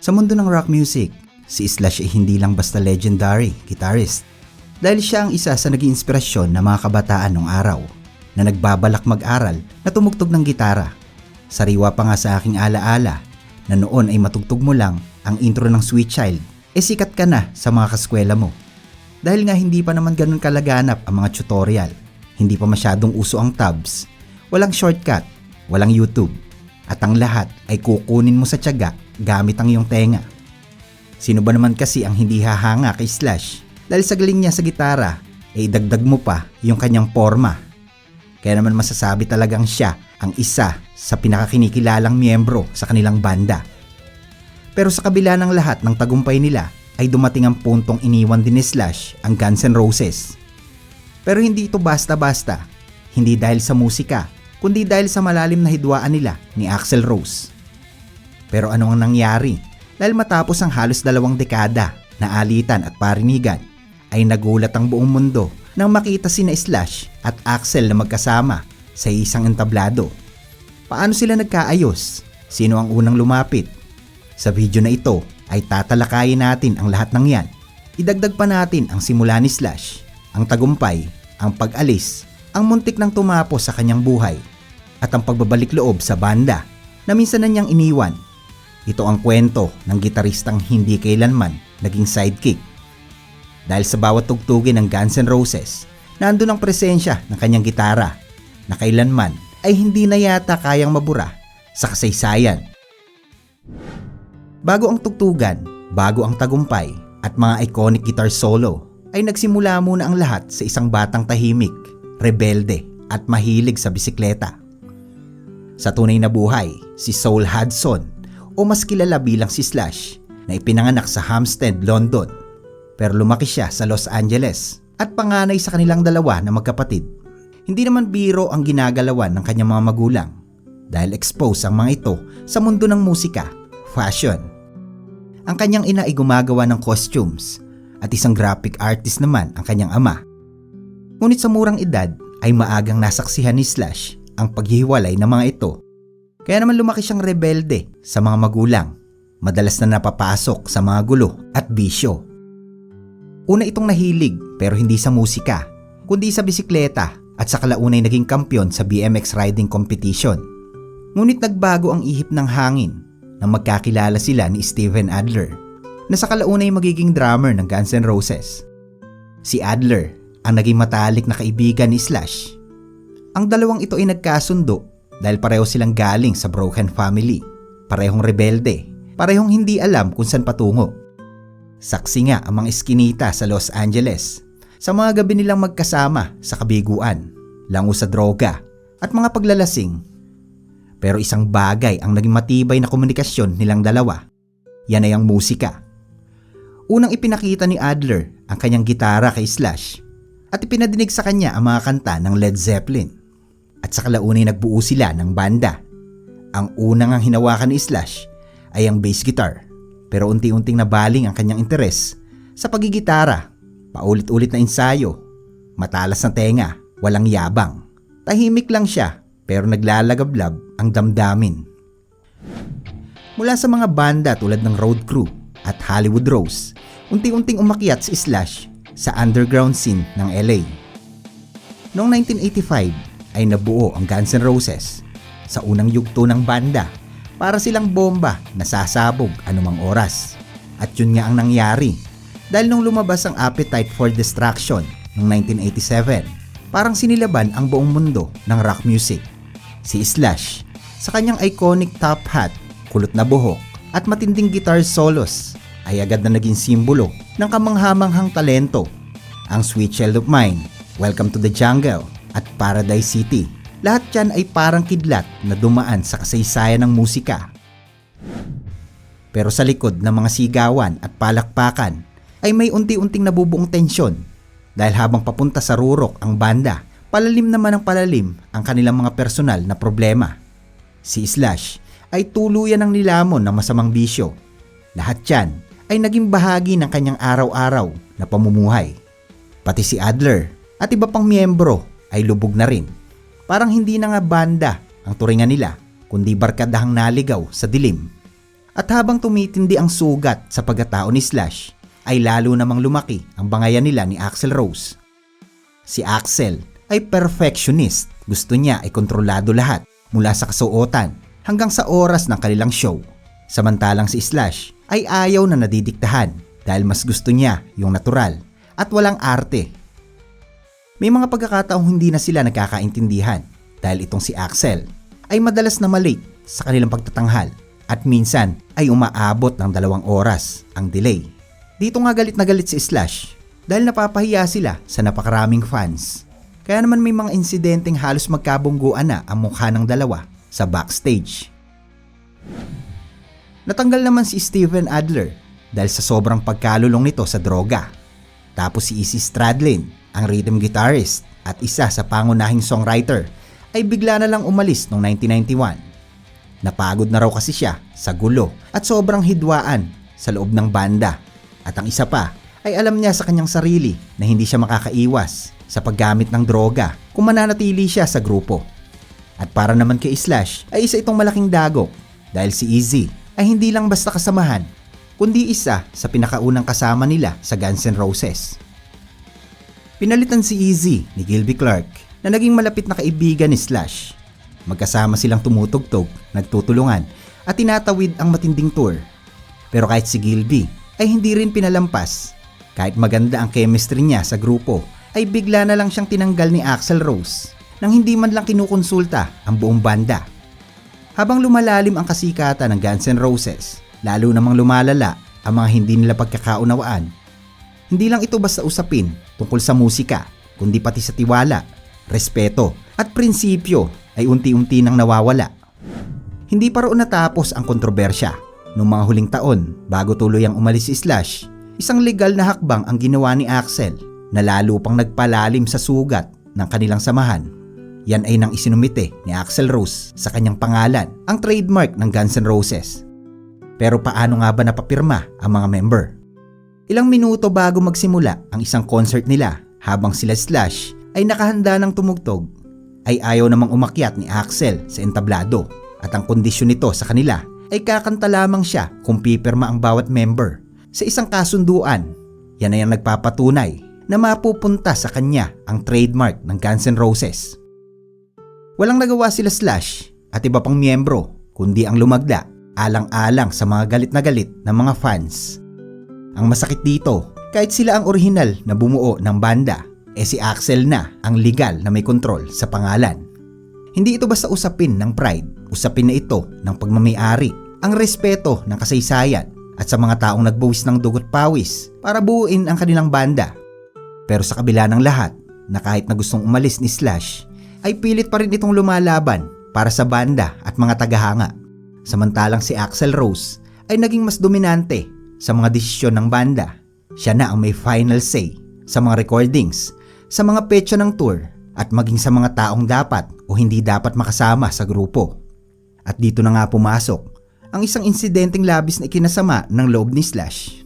Sa mundo ng rock music, si Slash ay hindi lang basta legendary guitarist. Dahil siya ang isa sa naging inspirasyon ng mga kabataan nung araw na nagbabalak mag-aral na tumugtog ng gitara. Sariwa pa nga sa aking alaala na noon ay matugtog mo lang ang intro ng Sweet Child, e sikat ka na sa mga kaskwela mo. Dahil nga hindi pa naman ganun kalaganap ang mga tutorial, hindi pa masyadong uso ang tabs, walang shortcut, walang YouTube, at ang lahat ay kukunin mo sa tiyaga gamit ang iyong tenga. Sino ba naman kasi ang hindi hahanga kay Slash dahil sa galing niya sa gitara, ay idagdag mo pa yung kanyang forma. Kaya naman masasabi talagang siya ang isa sa pinakakinikilalang miyembro sa kanilang banda. Pero sa kabila ng lahat ng tagumpay nila ay dumating ang puntong iniwan din ni Slash ang Guns N' Roses. Pero hindi ito basta-basta, hindi dahil sa musika, kundi dahil sa malalim na hidwaan nila ni Axl Rose. Pero ano ang nangyari? Dahil matapos ang halos dalawang dekada na alitan at parinigan, ay nagulat ang buong mundo nang makita sina Slash at Axel na magkasama sa isang entablado. Paano sila nagkaayos? Sino ang unang lumapit? Sa video na ito ay tatalakayin natin ang lahat ng yan. Idagdag pa natin ang simula ni Slash, ang tagumpay, ang pag-alis, ang muntik ng tumapos sa kanyang buhay, at ang pagbabalik loob sa banda na minsan na niyang iniwan. Ito ang kwento ng gitaristang hindi kailanman naging sidekick dahil sa bawat tugtugin ng Guns N' Roses, nandun ang presensya ng kanyang gitara na kailanman ay hindi na yata kayang mabura sa kasaysayan. Bago ang tugtugan, bago ang tagumpay at mga iconic guitar solo, ay nagsimula muna ang lahat sa isang batang tahimik, rebelde at mahilig sa bisikleta. Sa tunay na buhay, si Soul Hudson o mas kilala bilang si Slash na ipinanganak sa Hampstead, London pero lumaki siya sa Los Angeles at panganay sa kanilang dalawa na magkapatid. Hindi naman biro ang ginagalawan ng kanyang mga magulang dahil expose ang mga ito sa mundo ng musika, fashion. Ang kanyang ina ay gumagawa ng costumes at isang graphic artist naman ang kanyang ama. Ngunit sa murang edad ay maagang nasaksihan ni Slash ang paghihiwalay ng mga ito. Kaya naman lumaki siyang rebelde sa mga magulang. Madalas na napapasok sa mga gulo at bisyo. Una itong nahilig pero hindi sa musika, kundi sa bisikleta at sa kalaunay naging kampyon sa BMX riding competition. Ngunit nagbago ang ihip ng hangin nang magkakilala sila ni Steven Adler na sa kalaunay magiging drummer ng Guns N' Roses. Si Adler ang naging matalik na kaibigan ni Slash. Ang dalawang ito ay nagkasundo dahil pareho silang galing sa broken family, parehong rebelde, parehong hindi alam kung saan patungo. Saksi nga ang mga eskinita sa Los Angeles sa mga gabi nilang magkasama sa kabiguan, lango sa droga at mga paglalasing. Pero isang bagay ang naging matibay na komunikasyon nilang dalawa. Yan ay ang musika. Unang ipinakita ni Adler ang kanyang gitara kay Slash at ipinadinig sa kanya ang mga kanta ng Led Zeppelin. At sa kalaunay nagbuo sila ng banda. Ang unang ang hinawakan ni Slash ay ang bass guitar pero unti-unting nabaling ang kanyang interes sa pagigitara. Paulit-ulit na ensayo, matalas na tenga, walang yabang. Tahimik lang siya pero naglalagablab ang damdamin. Mula sa mga banda tulad ng Road Crew at Hollywood Rose, unti-unting umakyat si Slash sa underground scene ng LA. Noong 1985 ay nabuo ang Guns N' Roses sa unang yugto ng banda para silang bomba na sasabog anumang oras. At yun nga ang nangyari dahil nung lumabas ang Appetite for Destruction noong 1987, parang sinilaban ang buong mundo ng rock music. Si Slash, sa kanyang iconic top hat, kulot na buhok, at matinding guitar solos, ay agad na naging simbolo ng kamanghamanghang talento. Ang Sweet Child of Mine, Welcome to the Jungle, at Paradise City lahat yan ay parang kidlat na dumaan sa kasaysayan ng musika. Pero sa likod ng mga sigawan at palakpakan ay may unti-unting nabubuong tensyon dahil habang papunta sa rurok ang banda, palalim naman ang palalim ang kanilang mga personal na problema. Si Slash ay tuluyan ng nilamon ng masamang bisyo. Lahat yan ay naging bahagi ng kanyang araw-araw na pamumuhay. Pati si Adler at iba pang miyembro ay lubog na rin Parang hindi na nga banda ang turingan nila, kundi barkadahang naligaw sa dilim. At habang tumitindi ang sugat sa pagkatao ni Slash, ay lalo namang lumaki ang bangayan nila ni Axel Rose. Si Axel ay perfectionist. Gusto niya ay kontrolado lahat mula sa kasuotan hanggang sa oras ng kanilang show. Samantalang si Slash ay ayaw na nadidiktahan dahil mas gusto niya yung natural at walang arte. May mga pagkakataong hindi na sila nagkakaintindihan dahil itong si Axel ay madalas na malate sa kanilang pagtatanghal at minsan ay umaabot ng dalawang oras ang delay. Dito nga galit na galit si Slash dahil napapahiya sila sa napakaraming fans. Kaya naman may mga insidenteng halos magkabungguan na ang mukha ng dalawa sa backstage. Natanggal naman si Steven Adler dahil sa sobrang pagkalulong nito sa droga. Tapos si Izzy Stradlin, ang rhythm guitarist at isa sa pangunahing songwriter, ay bigla na lang umalis noong 1991. Napagod na raw kasi siya sa gulo at sobrang hidwaan sa loob ng banda. At ang isa pa ay alam niya sa kanyang sarili na hindi siya makakaiwas sa paggamit ng droga kung mananatili siya sa grupo. At para naman kay Slash ay isa itong malaking dagok dahil si Izzy ay hindi lang basta kasamahan kundi isa sa pinakaunang kasama nila sa Guns N' Roses. Pinalitan si Izzy ni Gilby Clark na naging malapit na kaibigan ni Slash. Magkasama silang tumutugtog, nagtutulungan at tinatawid ang matinding tour. Pero kahit si Gilby ay hindi rin pinalampas. Kahit maganda ang chemistry niya sa grupo ay bigla na lang siyang tinanggal ni Axel Rose nang hindi man lang kinukonsulta ang buong banda. Habang lumalalim ang kasikatan ng Guns N' Roses, lalo namang lumalala ang mga hindi nila pagkakaunawaan. Hindi lang ito basta usapin tungkol sa musika, kundi pati sa tiwala, respeto at prinsipyo ay unti-unti nang nawawala. Hindi pa roon natapos ang kontrobersya. Noong mga huling taon, bago tuluyang umalis si Slash, isang legal na hakbang ang ginawa ni Axel na lalo pang nagpalalim sa sugat ng kanilang samahan. Yan ay nang isinumite ni Axel Rose sa kanyang pangalan, ang trademark ng Guns N' Roses. Pero paano nga ba napapirma ang mga member? Ilang minuto bago magsimula ang isang concert nila habang sila Slash ay nakahanda ng tumugtog, ay ayaw namang umakyat ni Axel sa entablado at ang kondisyon nito sa kanila ay kakanta lamang siya kung pipirma ang bawat member sa isang kasunduan. Yan ay ang nagpapatunay na mapupunta sa kanya ang trademark ng Guns N' Roses. Walang nagawa sila Slash at iba pang miyembro kundi ang lumagda alang-alang sa mga galit na galit ng mga fans. Ang masakit dito, kahit sila ang orihinal na bumuo ng banda, eh si Axel na ang legal na may kontrol sa pangalan. Hindi ito basta usapin ng pride, usapin na ito ng pagmamayari, ang respeto ng kasaysayan at sa mga taong nagbuwis ng dugot pawis para buuin ang kanilang banda. Pero sa kabila ng lahat, na kahit na gustong umalis ni Slash, ay pilit pa rin itong lumalaban para sa banda at mga tagahanga. Samantalang si Axel Rose ay naging mas dominante sa mga desisyon ng banda. Siya na ang may final say sa mga recordings, sa mga petsa ng tour at maging sa mga taong dapat o hindi dapat makasama sa grupo. At dito na nga pumasok ang isang insidenteng labis na ikinasama ng loob ni Slash.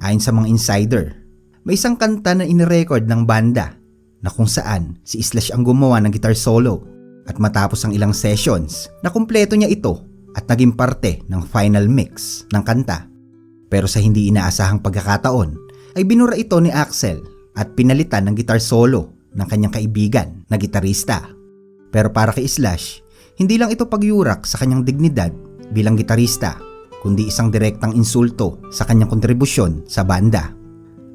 Ayon sa mga insider, may isang kanta na inirecord ng banda na kung saan si Slash ang gumawa ng guitar solo at matapos ang ilang sessions na kumpleto niya ito at naging parte ng final mix ng kanta. Pero sa hindi inaasahang pagkakataon ay binura ito ni Axel at pinalitan ng guitar solo ng kanyang kaibigan na gitarista. Pero para kay Slash, hindi lang ito pagyurak sa kanyang dignidad bilang gitarista, kundi isang direktang insulto sa kanyang kontribusyon sa banda.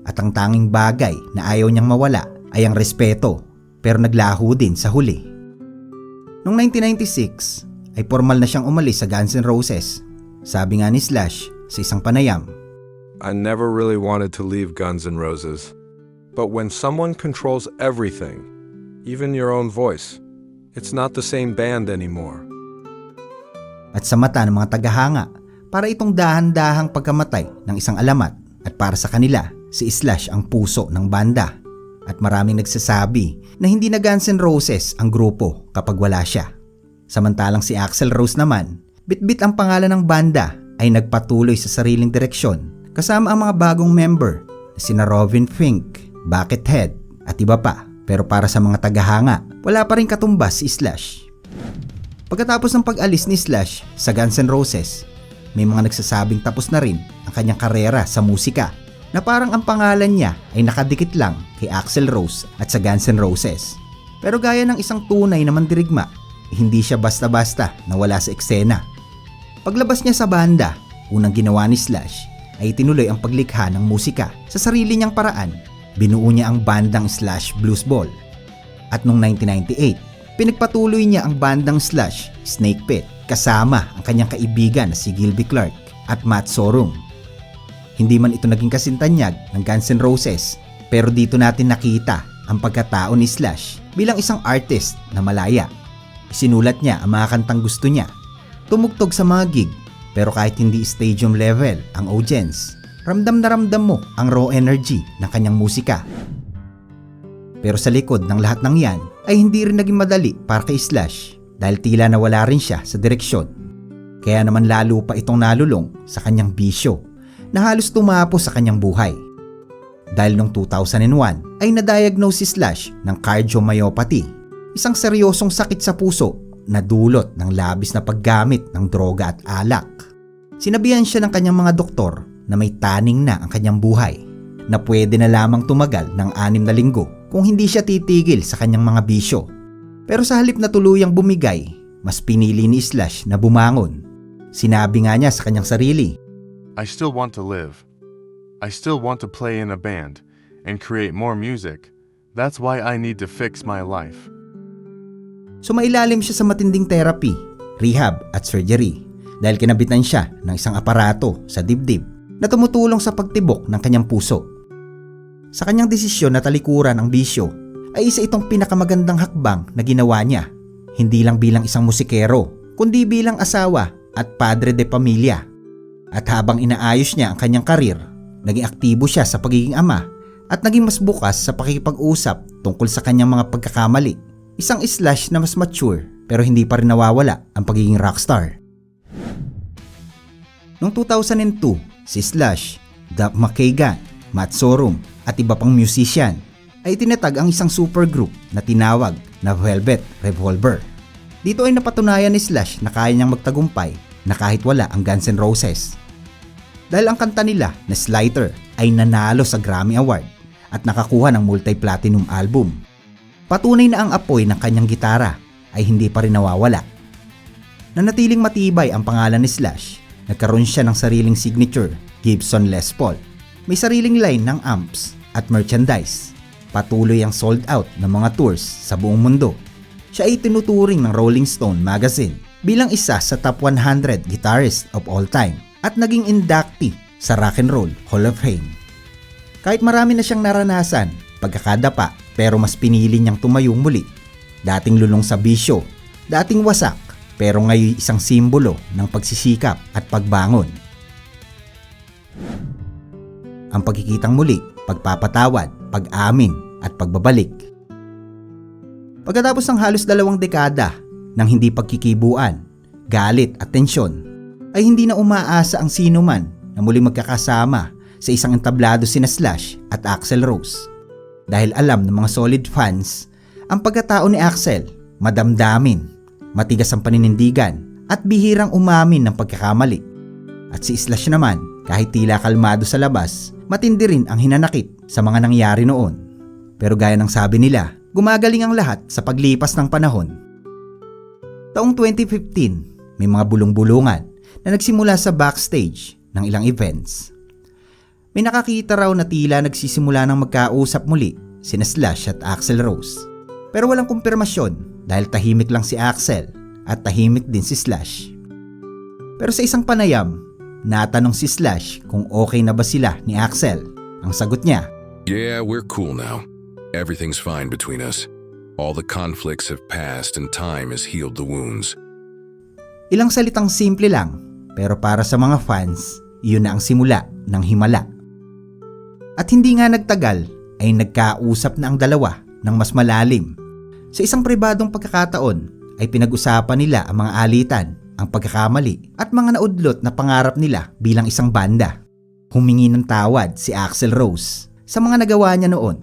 At ang tanging bagay na ayaw niyang mawala ay ang respeto, pero naglaho din sa huli. Noong 1996, ay formal na siyang umalis sa Guns N' Roses. Sabi nga ni Slash sa isang panayam, I never really wanted to leave Guns N' Roses. But when someone controls everything, even your own voice, it's not the same band anymore. at sa mata ng mga tagahanga para itong dahan-dahang pagkamatay ng isang alamat at para sa kanila si Slash ang puso ng banda at maraming nagsasabi na hindi na Guns N' Roses ang grupo kapag wala siya. Samantalang si Axel Rose naman, bitbit ang pangalan ng banda ay nagpatuloy sa sariling direksyon kasama ang mga bagong member na sina Robin Fink, Buckethead at iba pa. Pero para sa mga tagahanga, wala pa rin katumbas si Slash. Pagkatapos ng pag-alis ni Slash sa Guns N' Roses, may mga nagsasabing tapos na rin ang kanyang karera sa musika na parang ang pangalan niya ay nakadikit lang kay Axel Rose at sa Guns N' Roses. Pero gaya ng isang tunay na mandirigma, hindi siya basta-basta nawala sa eksena. Paglabas niya sa banda, unang ginawa ni Slash ay tinuloy ang paglikha ng musika sa sarili niyang paraan. Binuo niya ang bandang Slash Blues Ball. At noong 1998, pinagpatuloy niya ang bandang Slash Snake Pit kasama ang kanyang kaibigan na si Gilby Clark at Matt Sorum. Hindi man ito naging kasintanyag ng Guns N' Roses, pero dito natin nakita ang pagkatao ni Slash bilang isang artist na malaya. Sinulat niya ang mga kantang gusto niya. Tumugtog sa mga gig, pero kahit hindi stadium level ang audience, ramdam na ramdam mo ang raw energy ng kanyang musika. Pero sa likod ng lahat ng yan ay hindi rin naging madali para kay Slash dahil tila nawala rin siya sa direksyon. Kaya naman lalo pa itong nalulong sa kanyang bisyo na halos tumapos sa kanyang buhay. Dahil noong 2001 ay na-diagnose si Slash ng cardiomyopathy, isang seryosong sakit sa puso na dulot ng labis na paggamit ng droga at alak. Sinabihan siya ng kanyang mga doktor na may taning na ang kanyang buhay na pwede na lamang tumagal ng anim na linggo kung hindi siya titigil sa kanyang mga bisyo. Pero sa halip na tuluyang bumigay, mas pinili ni Slash na bumangon. Sinabi nga niya sa kanyang sarili, I still want to live. I still want to play in a band and create more music. That's why I need to fix my life. Sumailalim siya sa matinding therapy, rehab at surgery dahil kinabitan siya ng isang aparato sa dibdib na tumutulong sa pagtibok ng kanyang puso. Sa kanyang desisyon na talikuran ang bisyo ay isa itong pinakamagandang hakbang na ginawa niya, hindi lang bilang isang musikero, kundi bilang asawa at padre de pamilya. At habang inaayos niya ang kanyang karir, naging aktibo siya sa pagiging ama at naging mas bukas sa pakikipag-usap tungkol sa kanyang mga pagkakamali isang slash na mas mature pero hindi pa rin nawawala ang pagiging rockstar. Noong 2002, si Slash, Doc McKagan, Matt Sorum at iba pang musician ay tinatag ang isang supergroup na tinawag na Velvet Revolver. Dito ay napatunayan ni Slash na kaya niyang magtagumpay na kahit wala ang Guns N' Roses. Dahil ang kanta nila na Slider ay nanalo sa Grammy Award at nakakuha ng multi-platinum album Patunay na ang apoy ng kanyang gitara ay hindi pa rin nawawala. Nanatiling matibay ang pangalan ni Slash, nagkaroon siya ng sariling signature, Gibson Les Paul. May sariling line ng amps at merchandise. Patuloy ang sold out ng mga tours sa buong mundo. Siya ay tinuturing ng Rolling Stone magazine bilang isa sa top 100 guitarist of all time at naging inductee sa Rock and Roll Hall of Fame. Kahit marami na siyang naranasan, pagkakadapa pero mas pinili niyang tumayong muli. Dating lulong sa bisyo, dating wasak, pero ngayon isang simbolo ng pagsisikap at pagbangon. Ang pagkikitang muli, pagpapatawad, pag-amin at pagbabalik. Pagkatapos ng halos dalawang dekada ng hindi pagkikibuan, galit at tensyon, ay hindi na umaasa ang sino man na muling magkakasama sa isang entablado sina Slash at Axel Rose dahil alam ng mga solid fans ang pagkatao ni Axel, madamdamin, matigas ang paninindigan at bihirang umamin ng pagkakamali. At si Slash naman, kahit tila kalmado sa labas, matindi rin ang hinanakit sa mga nangyari noon. Pero gaya ng sabi nila, gumagaling ang lahat sa paglipas ng panahon. Taong 2015, may mga bulong-bulungan na nagsimula sa backstage ng ilang events may nakakita raw na tila nagsisimula ng magkausap muli sina Slash at Axel Rose. Pero walang kumpirmasyon dahil tahimik lang si Axel at tahimik din si Slash. Pero sa isang panayam, natanong si Slash kung okay na ba sila ni Axel. Ang sagot niya, Yeah, we're cool now. Everything's fine between us. All the conflicts have passed and time has healed the wounds. ilang salitang simple lang pero para sa mga fans, iyon na ang simula ng himala. At hindi nga nagtagal ay nagkausap na ang dalawa ng mas malalim. Sa isang pribadong pagkakataon ay pinag-usapan nila ang mga alitan, ang pagkakamali at mga naudlot na pangarap nila bilang isang banda. Humingi ng tawad si Axel Rose sa mga nagawa niya noon.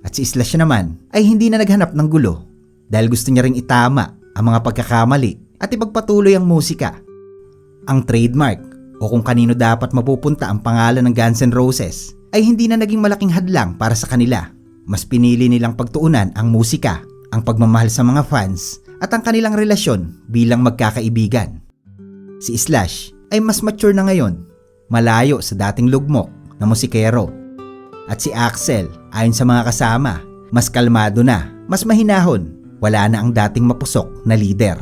At si Slash naman ay hindi na naghanap ng gulo dahil gusto niya ring itama ang mga pagkakamali at ipagpatuloy ang musika. Ang trademark o kung kanino dapat mapupunta ang pangalan ng Guns N' Roses ay hindi na naging malaking hadlang para sa kanila. Mas pinili nilang pagtuunan ang musika, ang pagmamahal sa mga fans at ang kanilang relasyon bilang magkakaibigan. Si Slash ay mas mature na ngayon, malayo sa dating lugmok na musikero. At si Axel, ayon sa mga kasama, mas kalmado na, mas mahinahon, wala na ang dating mapusok na leader.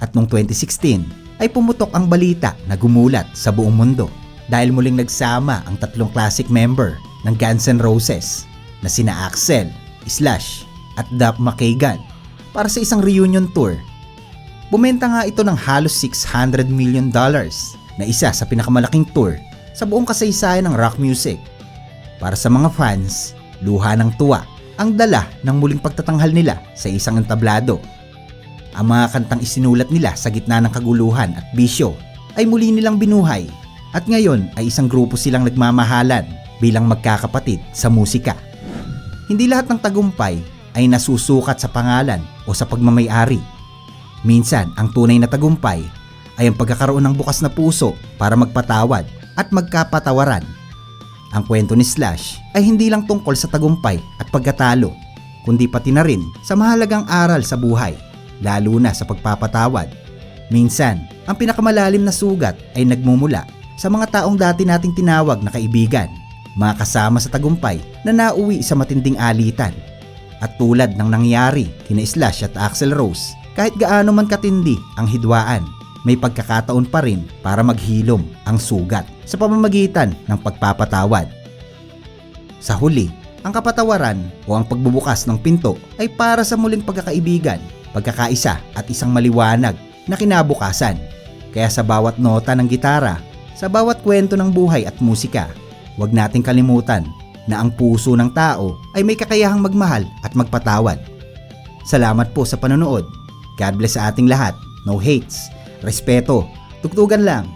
At noong 2016 ay pumutok ang balita na gumulat sa buong mundo dahil muling nagsama ang tatlong classic member ng Guns N' Roses na sina Axel, Slash at Duff McKagan para sa isang reunion tour. Bumenta nga ito ng halos 600 million dollars na isa sa pinakamalaking tour sa buong kasaysayan ng rock music. Para sa mga fans, luha ng tuwa ang dala ng muling pagtatanghal nila sa isang entablado ang mga kantang isinulat nila sa gitna ng kaguluhan at bisyo ay muli nilang binuhay at ngayon ay isang grupo silang nagmamahalan bilang magkakapatid sa musika. Hindi lahat ng tagumpay ay nasusukat sa pangalan o sa pagmamayari. Minsan, ang tunay na tagumpay ay ang pagkakaroon ng bukas na puso para magpatawad at magkapatawaran. Ang kwento ni Slash ay hindi lang tungkol sa tagumpay at pagkatalo, kundi pati na rin sa mahalagang aral sa buhay lalo na sa pagpapatawad. Minsan, ang pinakamalalim na sugat ay nagmumula sa mga taong dati nating tinawag na kaibigan, mga kasama sa tagumpay na nauwi sa matinding alitan. At tulad ng nangyari kina Slash at Axel Rose, kahit gaano man katindi ang hidwaan, may pagkakataon pa rin para maghilom ang sugat sa pamamagitan ng pagpapatawad. Sa huli, ang kapatawaran o ang pagbubukas ng pinto ay para sa muling pagkakaibigan pagkakaisa at isang maliwanag na kinabukasan. Kaya sa bawat nota ng gitara, sa bawat kwento ng buhay at musika, huwag nating kalimutan na ang puso ng tao ay may kakayahang magmahal at magpatawad. Salamat po sa panonood. God bless sa ating lahat. No hates. Respeto. Tugtugan lang.